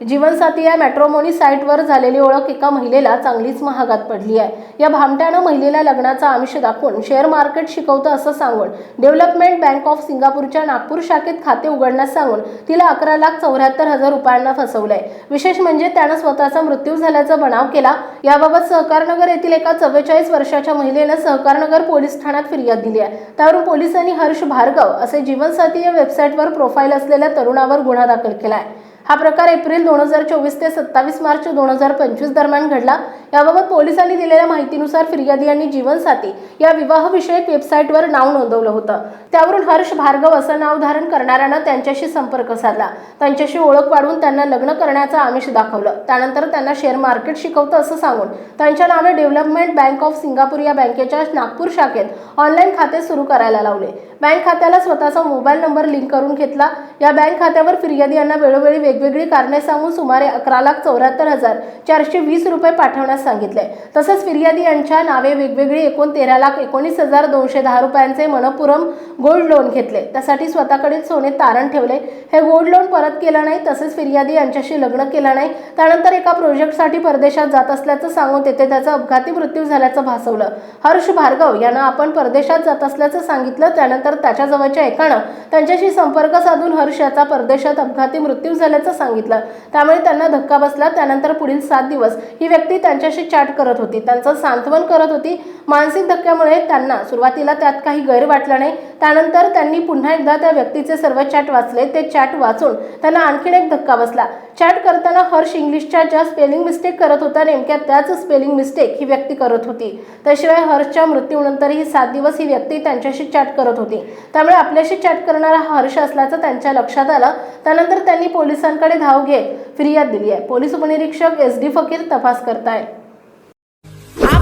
जीवनसाथी या मॅट्रोमोनी साईटवर झालेली ओळख एका महिलेला चांगलीच महागात पडली आहे. या भामट्यानं महिलेला लग्नाचा आमिष दाखवून शेअर मार्केट शिकवतं असं सांगून डेव्हलपमेंट बँक ऑफ सिंगापूरच्या नागपूर शाखेत खाते उघडण्यास सांगून तिला अकरा लाख चौऱ्याहत्तर हजार रुपयांना फसवलंय. विशेष म्हणजे त्यानं स्वतःचा मृत्यू झाल्याचा बनाव केला. याबाबत सहकारनगर येथील एका चव्वेचाळीस वर्षाच्या महिलेनं सहकारनगर पोलीस ठाण्यात फिर्याद दिली आहे. त्यावरून पोलिसांनी हर्ष भार्गव असे जीवनसाथी या वेबसाईटवर प्रोफाईल असलेल्या तरुणावर गुन्हा दाखल केला आहे हा प्रकार एप्रिल दोन हजार चोवीस ते सत्तावीस मार्च दोन हजार पंचवीस दरम्यान घडला. याबाबत पोलिसांनी दिलेल्या माहितीनुसार फिर्यादी यांनी जीवनसाथी या विवाहविषयक वेबसाईटवर नाव नोंदवलं होतं. त्यावरून हर्ष भार्गव असं नाव धारण करणाऱ्यानं त्यांच्याशी संपर्क साधला. त्यांच्याशी ओळख वाढवून त्यांना लग्न करण्याचं आमिष दाखवलं. त्यानंतर त्यांना शेअर मार्केट शिकवतं असं सांगून त्यांच्या नावे डेव्हलपमेंट बँक ऑफ सिंगापूर या बँकेच्या नागपूर शाखेत ऑनलाईन खाते सुरू करायला लावले. बँक खात्याला स्वतःचा मोबाईल नंबर लिंक करून घेतला. या बँक खात्यावर फिर्यादी यांना वेळोवेळी वेगवेगळी कारणे सांगून सुमारे अकरा लाख चौऱ्याहत्तर हजार चारशे वीस रुपये पाठवण्यास सांगितले. तसंच फिर्यादी यांच्या नावे वेगवेगळी एकूण तेरा लाख एकोणीस हजार दोनशे दहा रुपयांचे मनपुरम गोल्ड लोन घेतले. त्यासाठी स्वतःकडील सोने तारण ठेवले. हे गोल्ड लोन परत केलं नाही तसेच फिर्यादी यांच्याशी लग्न केलं नाही. त्यानंतर एका प्रोजेक्टसाठी परदेशात जात असल्याचं सांगून तेथे त्याचा अपघाती मृत्यू झाल्याचं भासवलं. हर्ष भार्गव यानं आपण परदेशात जात असल्याचं सांगितलं. त्यानंतर त्याच्याजवळच्या एकानं त्यांच्याशी संपर्क साधून हर्ष याचा परदेशात अपघाती मृत्यू झाल्याचं सांगितलं. त्यामुळे त्यांना धक्का बसला. त्यानंतर पुढील सात दिवस ही व्यक्ती त्यांच्याशी चॅट करत होती. त्यांचं सांत्वन करत होती. मानसिक धक्क्यामुळे त्यांना सुरुवातीला त्यात काही गैर वाटलं नाही. त्यानंतर त्यांनी पुन्हा एकदा त्या व्यक्तीचे सर्व चॅट वाचले. ते चॅट वाचून त्यांना आणखीन एक धक्का बसला. चॅट करताना हर्ष इंग्लिशच्या ज्या स्पेलिंग मिस्टेक करत होता नेमक्या त्याच स्पेलिंग मिस्टेक ही व्यक्ती करत होती. त्याशिवाय हर्षच्या मृत्यूनंतरही सात दिवस ही व्यक्ती त्यांच्याशी चॅट करत होती. त्यामुळे आपल्याशी चॅट करणारा हर्ष असल्याचं त्यांच्या लक्षात आलं. त्यानंतर त्यांनी पोलिसांकडे धाव घेत फिर्याद दिली आहे. पोलीस उपनिरीक्षक एस डी फकीर तपास करताय.